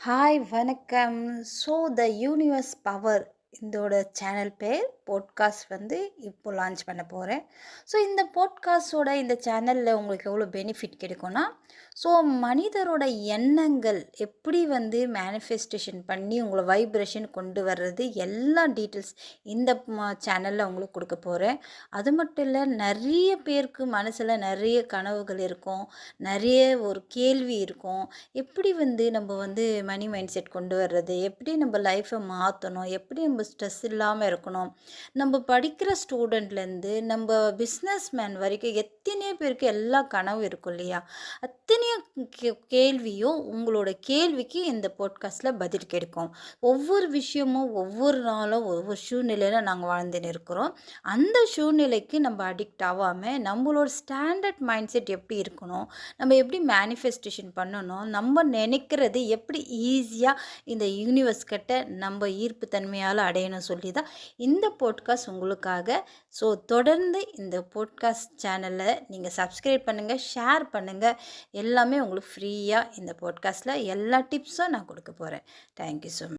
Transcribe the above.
Hi வணக்கம் so the universe power இதோட channel பேர் போட்காஸ்ட் வந்து இப்போ லான்ச் பண்ண போகிறேன் ஸோ இந்த போட்காஸ்டோட இந்த சேனலில் உங்களுக்கு எவ்வளோ பெனிஃபிட் கிடைக்கும்னா ஸோ மனிதரோட எண்ணங்கள் எப்படி வந்து மேனிஃபெஸ்டேஷன் பண்ணி உங்களை வைப்ரேஷன் கொண்டு வர்றது எல்லா டீட்டெயில்ஸ் இந்த சேனலில் உங்களுக்கு கொடுக்க போகிறேன் அது மட்டும் இல்லை நிறைய பேருக்கு மனசில் நிறைய கனவுகள் இருக்கும். நிறைய ஒரு கேள்வி இருக்கும். எப்படி வந்து நம்ம வந்து மணி மைண்ட் செட் கொண்டு வர்றது? எப்படி நம்ம லைஃப்பை மாற்றணும் எப்படி நம்ம ஸ்ட்ரெஸ் இல்லாமல் இருக்கணும். நம்ம படிக்கிற ஸ்டூடெண்ட்லேருந்து நம்ம பிஸ்னஸ் மேன் வரைக்கும் எத்தனையோ பேருக்கு எல்லா கனவும் இருக்கும் இல்லையா? அத்தனையோ கே கேள்வியும் உங்களோட கேள்விக்கு இந்த போட்காஸ்ட்டில் பதில் கிடைக்கும். ஒவ்வொரு விஷயமும் ஒவ்வொரு நாளும் ஒவ்வொரு சூழ்நிலையில் நாங்கள் வாழ்ந்துன்னு இருக்கிறோம். அந்த சூழ்நிலைக்கு நம்ம அடிக்ட் ஆகாமல் நம்மளோட ஸ்டாண்டர்ட் மைண்ட் செட் எப்படி இருக்கணும்? நம்ம எப்படி மேனிஃபெஸ்டேஷன் பண்ணணும்? நம்ம நினைக்கிறது எப்படி ஈஸியாக இந்த யூனிவர்ஸ் கிட்ட நம்ம ஈர்ப்பு தன்மையால் அடையணும் சொல்லி தான் இந்த போட்காஸ்ட் உங்களுக்காக. ஸோ தொடர்ந்து இந்த போட்காஸ்ட் சேனலை நீங்கள் சப்ஸ்கிரைப் பண்ணுங்கள் ஷேர் பண்ணுங்கள் எல்லாமே உங்களுக்கு ஃப்ரீயாக இந்த போட்காஸ்ட்டில் எல்லா டிப்ஸும் நான் கொடுக்க போகிறேன் தேங்க்யூ ஸோ மச்